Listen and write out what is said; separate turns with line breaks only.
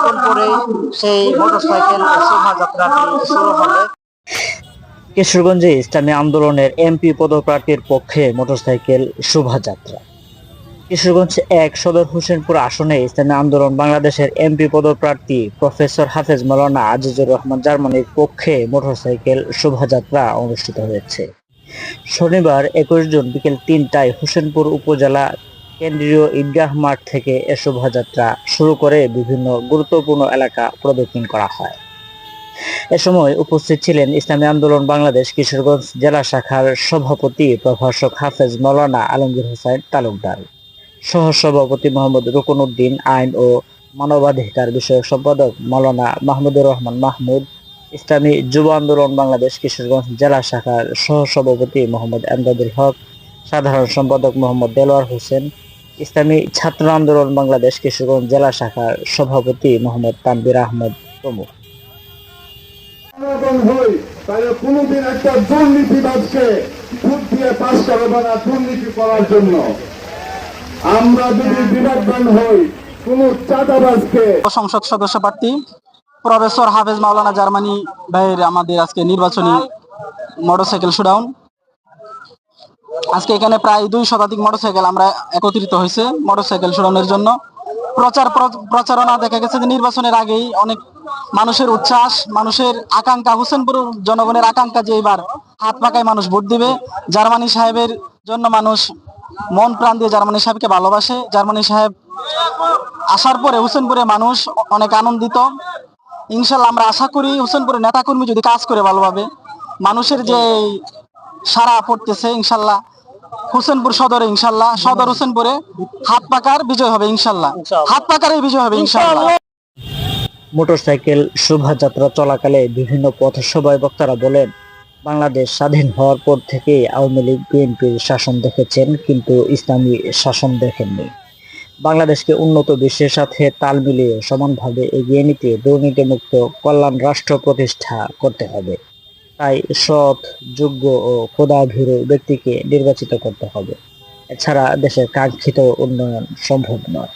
কিছুক্ষণ পরে সেই মোটরসাইকেল শোভাযাত্রাটি শুরু হবে। কিশোরগঞ্জে ইসলামী আন্দোলনের এমপি পদপ্রার্থীর পক্ষে মোটরসাইকেল শোভাযাত্রা। কিশোরগঞ্জ এক সদর হোসেনপুর আসনে ইসলামী আন্দোলন বাংলাদেশের এমপি পদপ্রার্থী প্রফেসর হাফেজ মৌলানা আজিজুর রহমান জার্মানির পক্ষে মোটরসাইকেল শোভাযাত্রা অনুষ্ঠিত হয়েছে। শনিবার একুশ জুন বিকেল তিনটায় হোসেনপুর উপজেলা কেন্দ্রীয় ঈদগাহ মাঠ থেকে এ শোভাযাত্রা শুরু করে বিভিন্ন গুরুত্বপূর্ণ এলাকা প্রদক্ষিণ করা হয়। এ সময় উপস্থিত ছিলেন ইসলামী আন্দোলন বাংলাদেশ কিশোরগঞ্জ জেলা শাখার সভাপতি প্রভাষক হাফেজ মৌলানা আলমগীর হোসেন তালুকদার। সহ সভাপতি মোহাম্মদ রুকনউদ্দিন আইন ও মানবাধিকার বিষয়ক সম্পাদক মৌলানা মাহমুদুর রহমান মাহমুদ, ইসলামী যুব আন্দোলন বাংলাদেশ কিশোরগঞ্জ জেলা শাখার সহ সভাপতি মোহাম্মদ এমদাদুল হক, সাধারণ সম্পাদক মোহাম্মদ দেলোয়ার হোসেন ইসলামী ছাত্র আন্দোলন বাংলাদেশ কিশোরগঞ্জ জেলা শাখার সভাপতি মোহাম্মদ তানবির আহমদ প্রমুখ।
তাহলে কোনোদিন একটা দুর্নীতিবাজকে ভোট দিয়ে পাশ করব না দুর্নীতি করার জন্য। আমরা যদি বিরাটবান হই কোন চাঁদাবাজকে
সংসদ সদস্য প্রার্থী প্রফেসর হাফেজ মাওলানা জার্মানি ভাইয়ের আমাদের আজকে নির্বাচনী মোটরসাইকেল শুডাউন। আজকে এখানে প্রায় দুই শতাধিক মোটরসাইকেল আমরা একত্রিত হয়েছে, মোটরসাইকেল শুডাউনের জন্য। প্রচার প্র- প্রচারণা দেখা গেছে যে নির্বাচনের আগেই অনেক মানুষের উচ্ছ্বাস, মানুষের আকাঙ্ক্ষা, হোসেনপুর জনগণের আকাঙ্ক্ষা যে এবার হাত পাকায় মানুষ ভোট দিবে। জার্মানি সাহেবের জন্য মানুষ মন প্রাণ দিয়ে জার্মানি সাহেবকে ভালোবাসে। জার্মানি সাহেব আসার পরে হোসেনপুরে মানুষ অনেক আনন্দিত। ইনশাল্লাহ আমরা আশা করি হোসেনপুরের নেতাকর্মী যদি কাজ করে ভালোভাবে, মানুষের যে সারা পড়তেছে ইনশাল্লাহ। হোসেনপুর সদরে ইনশাল্লাহ। সদর হোসেনপুরে হাত পাকার বিজয় হবে ইনশাল্লাহ। হাত পাকারের বিজয় হবে ইনশাল্লাহ।
মোটরসাইকেল শোভাযাত্রা চলাকালে বিভিন্ন পথসভায় বক্তারা বলেন বাংলাদেশ স্বাধীন হওয়ার পর থেকে আওয়ামী লীগ বিএনপির শাসন দেখেছেন কিন্তু ইসলামী শাসন দেখেননি। বাংলাদেশকে উন্নত বিশ্বের সাথে তাল মিলিয়ে সমানভাবে এগিয়ে নিতে দুর্নীতিমুক্ত কল্যাণ রাষ্ট্র প্রতিষ্ঠা করতে হবে। তাই সৎ, যোগ্য ও খোদাভীরু ব্যক্তিকে নির্বাচিত করতে হবে। এছাড়া দেশের কাঙ্ক্ষিত উন্নয়ন সম্ভব নয়।